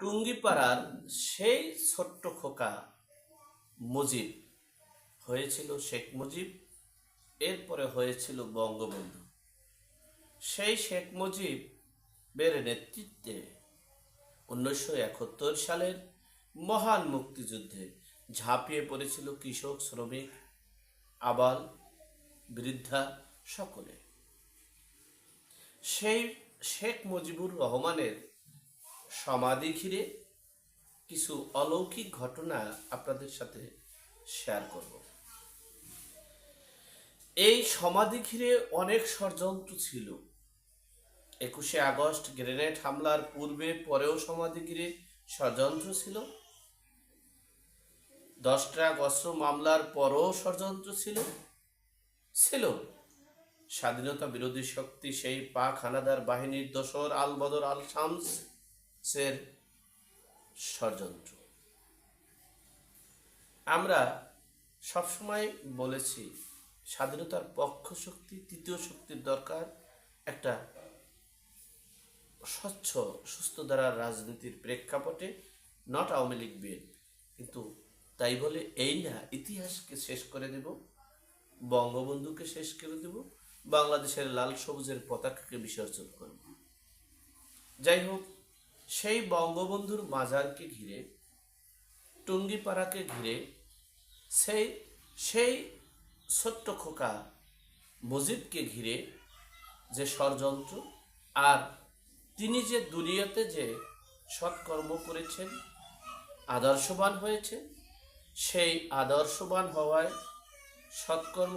টুঙ্গিপাড়ার সেই ছোট্ট খোকা মুজিব। হয়েছিল শেখ মুজিব, এরপরে হয়েছিল বঙ্গবন্ধু। সেই শেখ মুজিবের নেতৃত্বে উনিশশো একাত্তর সালের মহান মুক্তিযুদ্ধে ঝাঁপিয়ে পড়েছিল কৃষক, শ্রমিক, আবাল, বৃদ্ধা সকলে। সেই শেখ মুজিবুর রহমানের সমাধি ঘিরে কিছু অলৌকিক ঘটনা আপনাদের সাথে শেয়ার করব। এই সমাধি ঘিরে অনেক ষড়যন্ত্র ছিল। একুশে আগস্ট গ্রেনেড হামলার পূর্বে পরেও সমাধি ঘিরে ষড়যন্ত্র ছিল। দশ ট্রাক অস্ত্র মামলার পরও ষড়যন্ত্র ছিল। ছিল। স্বাধীনতা বিরোধী শক্তি সেই পাক হানাদার বাহিনীর দোসর আল বদর শামসের ষড়যন্ত্র। আমরা সবসময় বলেছি, স্বাধীনতার পক্ষ শক্তি, তৃতীয় শক্তির দরকার, একটা স্বচ্ছ, সুস্থ ধারার রাজনীতির প্রেক্ষাপটে নট আওয়ামী লীগ বিএনপি। কিন্তু তাই বলে এই না, ইতিহাসকে শেষ করে দেব, বঙ্গবন্ধুকে শেষ করে দেব, বাংলাদেশের লাল সবুজের পতাকাকে বিসর্জন করব। যাই হোক সেই বঙ্গবন্ধুর মাজারকে ঘিরে, টুঙ্গিপাড়াকে ঘিরে, সেই সেই ছোট্ট খোকা মুজিবকে ঘিরে যে ষড়যন্ত্র আর তিনি যে দুনিয়াতে যে সৎকর্ম করেছেন, আদর্শবান হয়েছে সেই আদর্শবান হওয়ায় সৎকর্ম